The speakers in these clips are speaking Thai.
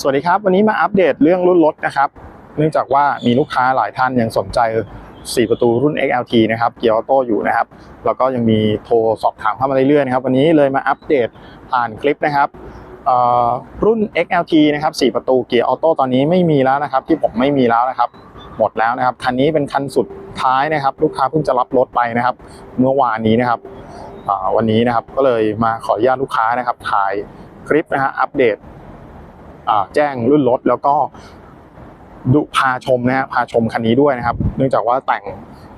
สวัสดีครับ วันนี้มาอัปเดตเรื่องรุ่นรถนะครับ เนื่องจากว่ามีลูกค้าหลายท่านยังสนใจ 4 ประตูรุ่น XLT นะครับเกียร์ออโต้อยู่นะครับ แล้วก็ยังมีโทรสอบถามเข้ามาเรื่อยๆนะครับ วันนี้เลยมาอัปเดตผ่านคลิปนะครับรุ่น XLT นะครับ 4 ประตูเกียร์ออโต้ตอนนี้ไม่มีแล้วนะครับ ที่ผมไม่มีแล้วนะครับ หมดแล้วนะครับ คันนี้เป็นคันสุดท้ายนะครับ ลูกค้าเพิ่งจะรับรถไปนะครับ เมื่อวานนี้นะครับวันนี้นะครับก็เลยมาขออนุญาตลูกค้านะครับถ่ายคลิปนะฮะอัปเดต แจ้งรุ่นรถแล้วก็ดูพาชมนะฮะพาชมคันนี้ด้วยนะครับ เนื่องจากว่าแต่ง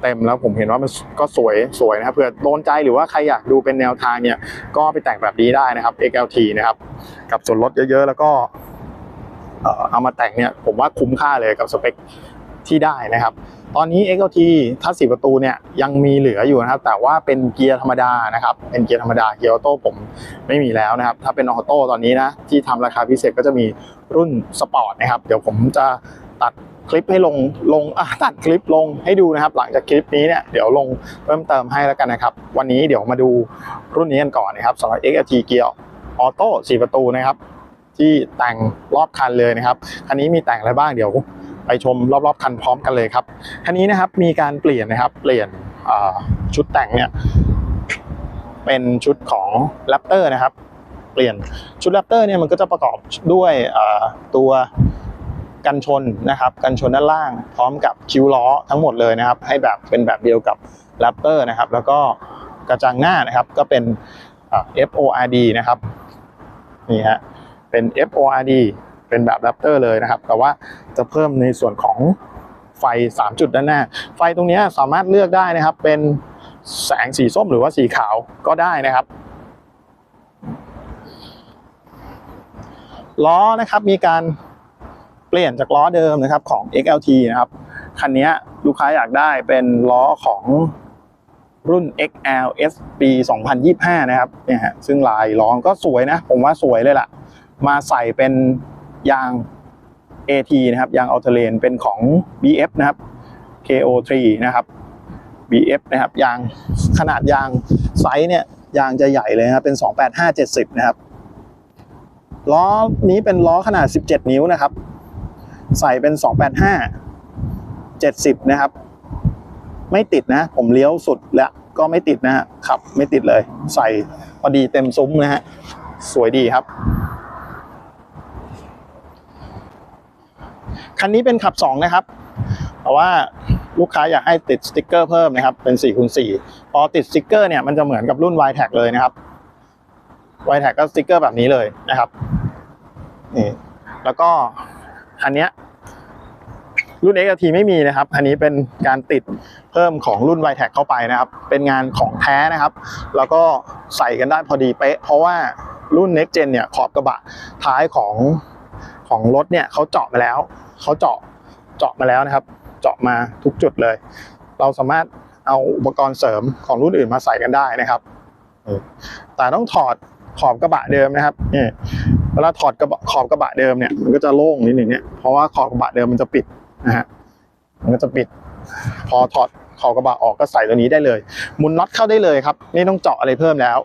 เต็มแล้วผมเห็นว่ามันก็สวยสวยนะครับเผื่อโดนใจหรือว่าใครอยากดูเป็นแนวทางเนี่ย ก็ไปแต่งแบบนี้ได้นะครับ XLT นะครับ กับส่วนลดเยอะๆ แล้วก็เอามาแต่งเนี่ยผมว่าคุ้มค่าเลยกับสเปค ที่ได้นะครับ ตอนนี้ XLT ถ้า4ประตูเนี่ยยังมีเหลืออยู่นะครับ แต่ว่าเป็นเกียร์ธรรมดานะครับ เป็นเกียร์ธรรมดาเกียร์ออโต้ผมไม่มีแล้วนะครับ ถ้าเป็นออโต้ตอนนี้นะที่ทำราคาพิเศษก็จะมีรุ่นสปอร์ตนะครับ เดี๋ยวผมจะตัดคลิปให้ลงลงอะตัดคลิปลงให้ดูนะครับ หลังจากคลิปนี้เนี่ยเดี๋ยวลงเพิ่มเติมให้แล้วกันนะครับ วันนี้เดี๋ยวมาดูรุ่นนี้กันก่อนนะครับสำหรับ XLT เกียร์ออโต้4ประตูนะครับ ที่แต่งรอบคันเลยนะครับ คันนี้มีแต่งอะไรบ้างเดี๋ยว ไปชมรอบๆคันพร้อมกันเลยครับคันนี้นะครับมีการเปลี่ยนนะครับ เปลี่ยนชุดแต่งเนี่ยเป็นชุดของ Raptor นะครับ เปลี่ยนชุด Raptor เนี่ยมันก็จะประกอบด้วยตัวกันชนนะครับกันชนด้านล่าง พร้อมกับคิ้วล้อทั้งหมดเลยนะครับ ให้แบบเป็นแบบเดียวกับ Raptor นะครับ แล้วก็กระจังหน้านะครับก็เป็น FORD นะครับนี่ฮะเป็น FORD เป็นแบบ Raptor เลยนะครับ แต่ว่าจะเพิ่มในส่วนของไฟ 3 จุดด้านหน้า ไฟตรงนี้สามารถเลือกได้นะครับ เป็นแสงสีส้มหรือว่าสีขาวก็ได้นะครับล้อนะครับมีการเปลี่ยนจากล้อเดิมนะครับของ XLT นะครับคันนี้ลูกค้าอยากได้เป็นล้อของรุ่น XLS ปี 2025 นะครับเนี่ยฮะซึ่งลายล้อก็สวยนะ ผมว่าสวยเลยล่ะ มาใส่เป็น ยาง AT นะครับยางอัลเทเลนเป็นของ BF นะครับ KO3 นะครับ BF นะครับยางขนาดยางไซส์เนี่ยยางจะใหญ่เลยนะครับเป็น 285 70 นะครับล้อนี้เป็นล้อขนาด 17 นิ้วนะครับ ใส่เป็น 285 70 นะครับ ไม่ติดนะ ผมเลี้ยวสุดแล้วก็ไม่ติดนะฮะขับไม่ติดเลย ใส่พอดีเต็มซุ้มนะฮะสวยดีครับ คันนี้เป็นขับ 2 นะครับ เพราะว่าลูกค้าอยากให้ติดสติกเกอร์เพิ่มนะครับ เป็น4คูณ4พอติดสติกเกอร์เนี่ยมันจะเหมือนกับรุ่น y t a g เลยนะครับ y t a g ก็สติกเกอร์แบบนี้เลยนะครับนี่แล้วก็อันเนี้ยรุ่น XLT ไม่มีนะครับ อันนี้เป็นการติดเพิ่มของรุ่น y t a g เข้าไปนะครับ เป็นงานของแท้นะครับ แล้วก็ใส่กันได้พอดีเป๊ะ เพราะว่ารุ่น Next Gen เนี่ยขอบกระบะท้ายของของรถเนี่ยเขาเจาะมาแล้ว เขาเจาะเจาะมาแล้วนะครับ เจาะมาทุกจุดเลย เราสามารถเอาอุปกรณ์เสริมของรุ่นอื่นมาใส่กันได้นะครับแต่ต้องถอดขอบกระบะเดิมนะครับนี่เวลาถอดกระบะขอบกระบะเดิมเนี่ยมันก็จะโล่งนิดหนึ่งเนี่ยเพราะว่าขอบกระบะเดิมมันจะปิดนะฮะมันก็จะปิด พอถอดขอบกระบะออกก็ใส่ตัวนี้ได้เลยหมุนน็อตเข้าได้เลยครับไม่ต้องเจาะอะไรเพิ่มแล้ว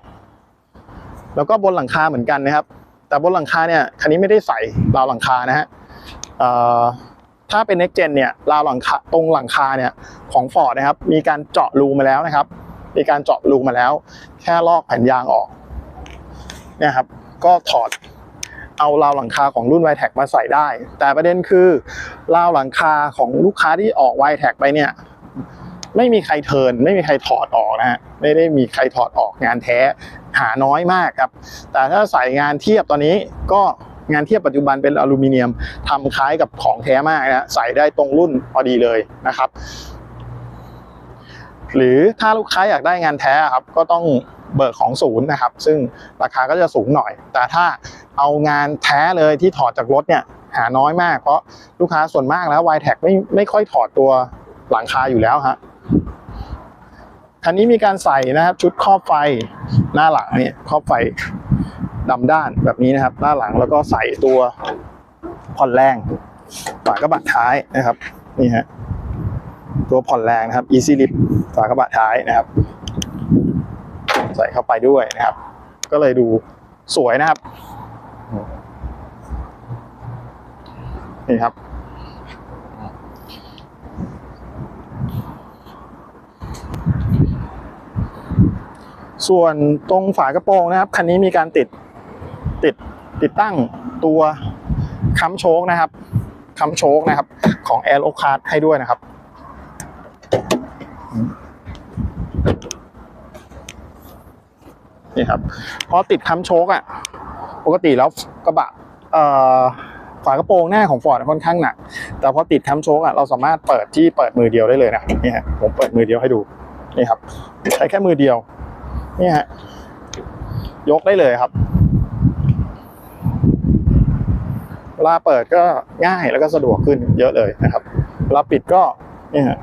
แล้วก็บนหลังคาเหมือนกันนะครับ แต่บนหลังคาเนี่ยคันนี้ไม่ได้ใส่ราวหลังคานะฮะ ถ้าเป็น next gen เนี่ยราวหลังคาตรงหลังคาเนี่ยของ Ford นะครับ มีการเจาะรูมาแล้วนะครับ มีการเจาะรูมาแล้ว แค่ลอกแผ่นยางออกเนี่ยครับ ก็ถอดเอาราวหลังคาของรุ่น y t e c มาใส่ได้ แต่ประเด็นคือราวหลังคาของลูกค้าที่ออก y t e c ไปเนี่ย ไม่มีใครเทินไม่มีใครถอดออกนะฮะไม่ได้มีใครถอดออกงานแท้หาน้อยมากครับ แต่ถ้าใส่งานเทียบตอนนี้ก็ งานเทียบปัจจุบันเป็นอลูมิเนียมทำคล้ายกับของแท้มากนะใส่ได้ตรงรุ่นพอดีเลยนะครับ หรือถ้าลูกค้าอยากได้งานแท้ครับก็ต้องเบิกของศูนย์นะครับ ซึ่งราคาก็จะสูงหน่อย แต่ถ้าเอางานแท้เลยที่ถอดจากรถเนี่ยหาน้อยมาก เพราะลูกค้าส่วนมากแล้ว y t e c ไม่ไม่ค่อยถอดตัวหลังคาอยู่แล้วฮะคันนี้มีการใส่นะครับชุดครอบไฟหน้าหลังเนี่ยครอบไฟ ดำด้านแบบนี้นะครับ หน้าหลังแล้วก็ใส่ตัวผ่อนแรงฝากระบะท้ายนะครับนี่ฮะตัวผ่อนแรงนะครับ Easy Lift ฝากระบะท้ายนะครับ ใส่เข้าไปด้วยนะครับ ก็เลยดูสวยนะครับนี่ครับ ส่วนตรงฝากระโปรงนะครับ คันนี้มีการติด ติดตั้งตัวค้ำโชคนะครับค้ำโชคนะครับ ของ a อ r o c a r d ให้ด้วยนะครับ นี่ครับพอติดค้ำโชคอะ ปกติแล้วกระบะฝากระโปรงหน้าของฟอร์ดค่อนข้างหนัก แต่พอติดค้ำโชคอะเราสามารถเปิดที่เปิดมือเดียวได้เลยนะนี่ฮะผมเปิดมือเดียวให้ดูนี่ครับ ใช้แค่มือเดียวนี่ฮะยกได้เลยครับ เว ลาเปิดก็ง่ายแล้วก็สะดวกขึ้นเยอะเลยนะครับเวลาปิดก็นี่ฮะ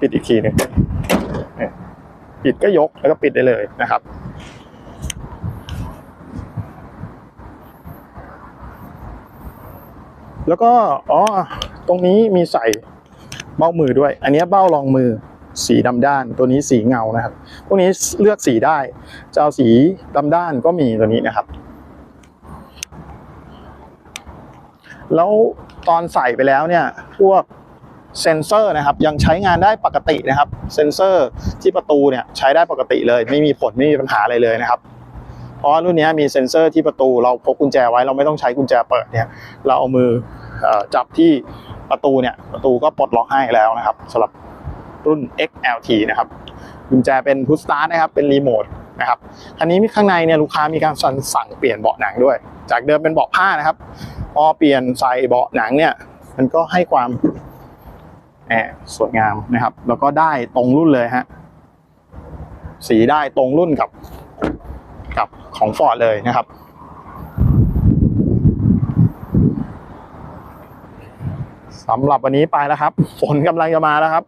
ปิดอีกทีหนึ่งปิดก็ยกแล้วก็ปิดได้เลยนะครับแล้วก็อ๋อตรงนี้มีใส่เบ้ามือด้วย อันนี้เบ้ารองมือสีดำด้าน ตัวนี้สีเงานะครับ พวกนี้เลือกสีได้ จะเอาสีดำด้านก็มีตัวนี้นะครับ แล้วตอนใส่ไปแล้วเนี่ยพวกเซนเซอร์นะครับยังใช้งานได้ปกตินะครับเซนเซอร์ที่ประตูเนี่ยใช้ได้ปกติเลย ไม่มีผลไม่มีปัญหาอะไรเลยนะครับ เพราะรุ่นนี้มีเซ็นเซอร์ที่ประตูเราพกกุญแจไว้เราไม่ต้องใช้กุญแจเปิดเนี่ยเราเอามือเอ่อจับที่ประตูเนี่ยประตูก็ปลดล็อกให้แล้วนะครับสำหรับรุ่น XLT นะครับกุญแจเป็นพุชสตาร์ทนะครับเป็นรีโมท นะครับอันนี้มีข้างในเนี่ยลูกค้ามีการสั่งสั่งเปลี่ยนเบาะหนังด้วย จากเดิมเป็นเบาะผ้านะครับ พอเปลี่ยนใส่เบาะหนังเนี่ย มันก็ให้ความแอบสวยงามนะครับ แล้วก็ได้ตรงรุ่นเลยฮะสีได้ตรงรุ่นกับกับของฟอร์ดเลยนะครับสำหรับวันนี้ไปแล้วครับ ฝนกำลังจะมาแล้วครับ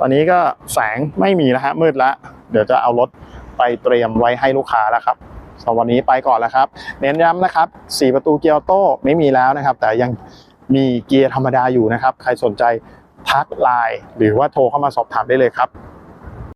ตอนนี้ก็แสงไม่มีแล้วฮะมืดแล้ว เดี๋ยวจะเอารถ ไปเตรียมไว้ให้ลูกค้าแล้วครับสำหรับวันนี้ไปก่อนแล้วครับ เน้นย้ำนะครับ 4 ประตูเกียร์โต้ไม่มีแล้วนะครับ แต่ยังมีเกียร์ธรรมดาอยู่นะครับ ใครสนใจทักไลน์หรือว่าโทรเข้ามาสอบถามได้เลยครับ